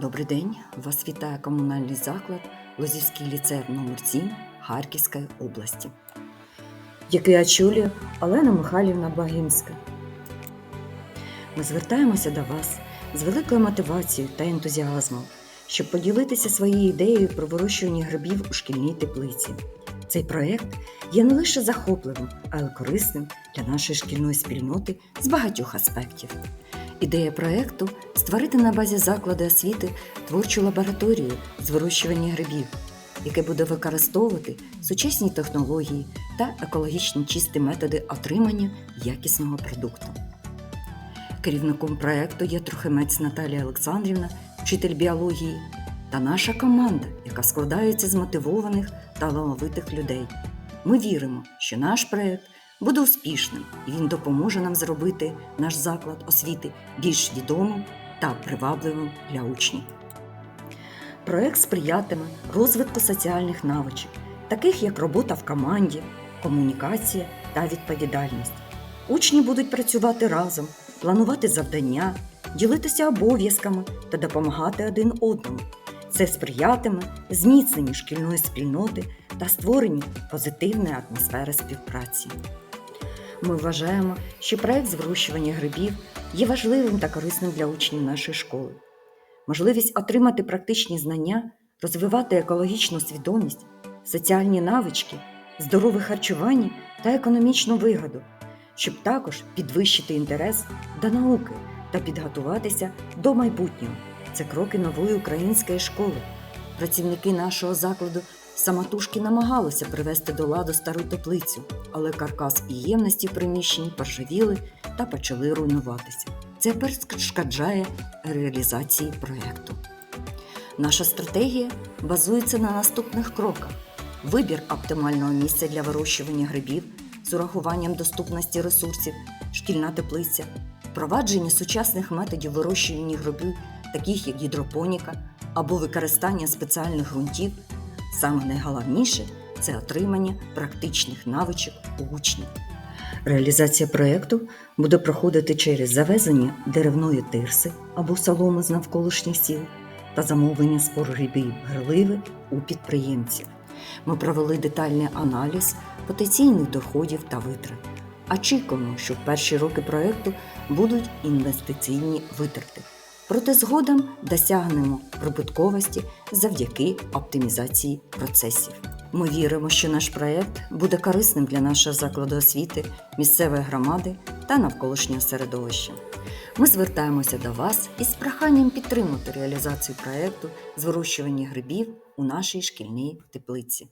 Добрий день! Вас вітає комунальний заклад Лозівський ліцей номер 7 Харківської області, який очолює Олена Михайлівна Багінська. Ми звертаємося до вас з великою мотивацією та ентузіазмом, щоб поділитися своєю ідеєю про вирощування грибів у шкільній теплиці. Цей проєкт є не лише захопливим, але корисним для нашої шкільної спільноти з багатьох аспектів. Ідея проєкту створити на базі закладу освіти творчу лабораторію з вирощування грибів, яке буде використовувати сучасні технології та екологічно чисті методи отримання якісного продукту. Керівником проєкту є Трохимець Наталія Олександрівна, вчитель біології, та наша команда, яка складається з мотивованих та талановитих людей. Ми віримо, що наш проєкт буде успішним і він допоможе нам зробити наш заклад освіти більш відомим та привабливим для учнів. Проект сприятиме розвитку соціальних навичок, таких як робота в команді, комунікація та відповідальність. Учні будуть працювати разом, планувати завдання, ділитися обов'язками та допомагати один одному. Це сприятиме зміцненню шкільної спільноти та створенню позитивної атмосфери співпраці. Ми вважаємо, що проект з грибів є важливим та корисним для учнів нашої школи. Можливість отримати практичні знання, розвивати екологічну свідомість, соціальні навички, здорове харчування та економічну вигоду, щоб також підвищити інтерес до науки та підготуватися до майбутнього. Це кроки нової української школи. Працівники нашого закладу самотужки намагалися привести до ладу стару теплицю, але каркас і ємності в приміщенні поржавіли та почали руйнуватися. Це перешкоджає реалізації проєкту. Наша стратегія базується на наступних кроках: вибір оптимального місця для вирощування грибів з урахуванням доступності ресурсів, шкільна теплиця, впровадження сучасних методів вирощування грибів, таких як гідропоніка або використання спеціальних ґрунтів. Саме найголовніше це отримання практичних навичок у учнів. Реалізація проєкту буде проходити через завезення деревної тирси або соломи з навколишніх сіл та замовлення грибів гриливи у підприємців. Ми провели детальний аналіз потенційних доходів та витрат. Очікуємо, що в перші роки проєкту будуть інвестиційні витрати. Проте згодом досягнемо прибутковості завдяки оптимізації процесів. Ми віримо, що наш проєкт буде корисним для нашого закладу освіти, місцевої громади та навколишнього середовища. Ми звертаємося до вас із проханням підтримати реалізацію проєкту з грибів у нашій шкільній теплиці.